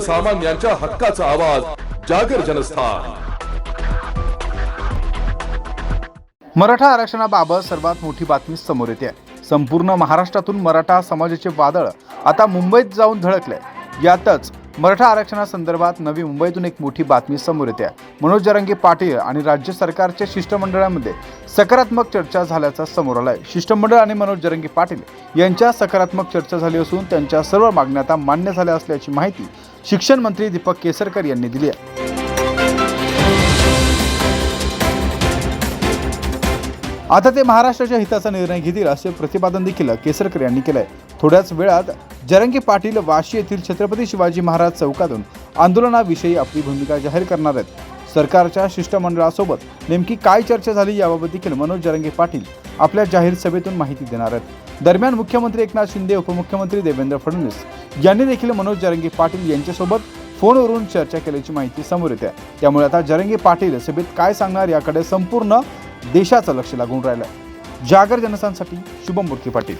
सर्वसामान्यांच्या हक्काचा आवाज जागर जनस्थान. मराठा आरक्षणाबाबत सर्वात मोठी बातमी समोर येते. संपूर्ण महाराष्ट्रातून मराठा समाजाचे वादळ आता मुंबईत जाऊन धडकले यातच मराठा आरक्षणासंदर्भात नवी मुंबईतून एक मोठी बातमी समोर येते. मनोज जरांगे पाटील आणि राज्य सरकारच्या शिष्टमंडळामध्ये सकारात्मक चर्चा झाल्याचा समोर आलाय. शिष्टमंडळ आणि मनोज जरांगे पाटील यांच्या सकारात्मक चर्चा झाली असून त्यांच्या सर्व मागण्या आता मान्य झाल्या असल्याची माहिती शिक्षण मंत्री दीपक केसरकर यांनी दिली आहे. आता ते महाराष्ट्राच्या हिताचा निर्णय घेतील असे प्रतिपादन देखील केसरकर यांनी केलं आहे थोड्याच वेळात जरंगी पाटील वाशी येथील छत्रपती शिवाजी महाराज चौकातून आंदोलनाविषयी आपली भूमिका जाहीर करणार आहेत. सरकारच्या शिष्टमंडळासोबत नेमकी काय चर्चा झाली याबाबत देखील मनोज जरंगे पाटील आपल्या जाहीर सभेतून माहिती देणार आहेत. दरम्यान मुख्यमंत्री एकनाथ शिंदे उपमुख्यमंत्री देवेंद्र फडणवीस यांनी देखील मनोज जरंगे पाटील यांच्यासोबत फोनवरून चर्चा केल्याची माहिती समोर येते. त्यामुळे आता जरंगे पाटील सभेत काय सांगणार याकडे संपूर्ण देशाचं लक्ष लागून राहिलं जागर जनसांसाठी शुभम मुर्की पाटील.